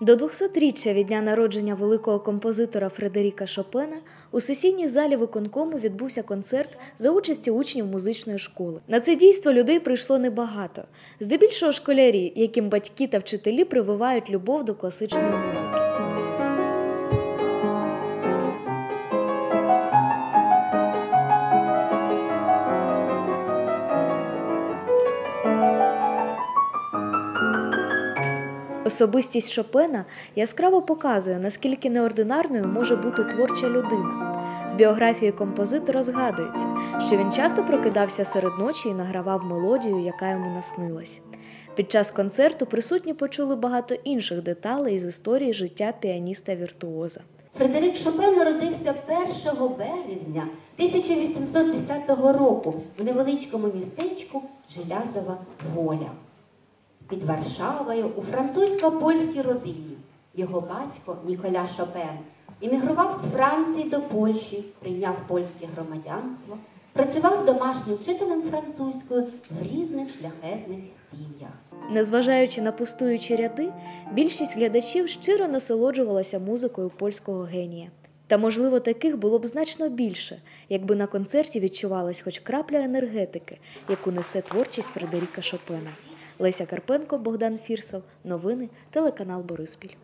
До 200-річчя від дня народження великого композитора Фредеріка Шопена у сесійній залі виконкому відбувся концерт за участі учнів музичної школи. На це дійство людей прийшло небагато, здебільшого школярі, яким батьки та вчителі прививають любов до класичної музики. Особистість Шопена яскраво показує, наскільки неординарною може бути творча людина. В біографії композитора згадується, що він часто прокидався серед ночі і награвав мелодію, яка йому наснилась. Під час концерту присутні почули багато інших деталей із історії життя піаніста віртуоза. Фредерик Шопен народився 1 березня 1810 року в невеличкому містечку Желязова Воля під Варшавою у французько-польській родині. Його батько Ніколя Шопен іммігрував з Франції до Польщі, прийняв польське громадянство, працював домашнім вчителем французькою в різних шляхетних сім'ях. Незважаючи на пустуючі ряди, більшість глядачів щиро насолоджувалася музикою польського генія. Та, можливо, таких було б значно більше, якби на концерті відчувалась хоч крапля енергетики, яку несе творчість Фредеріка Шопена. Леся Карпенко, Богдан Фірсов. Новини, телеканал Бориспіль.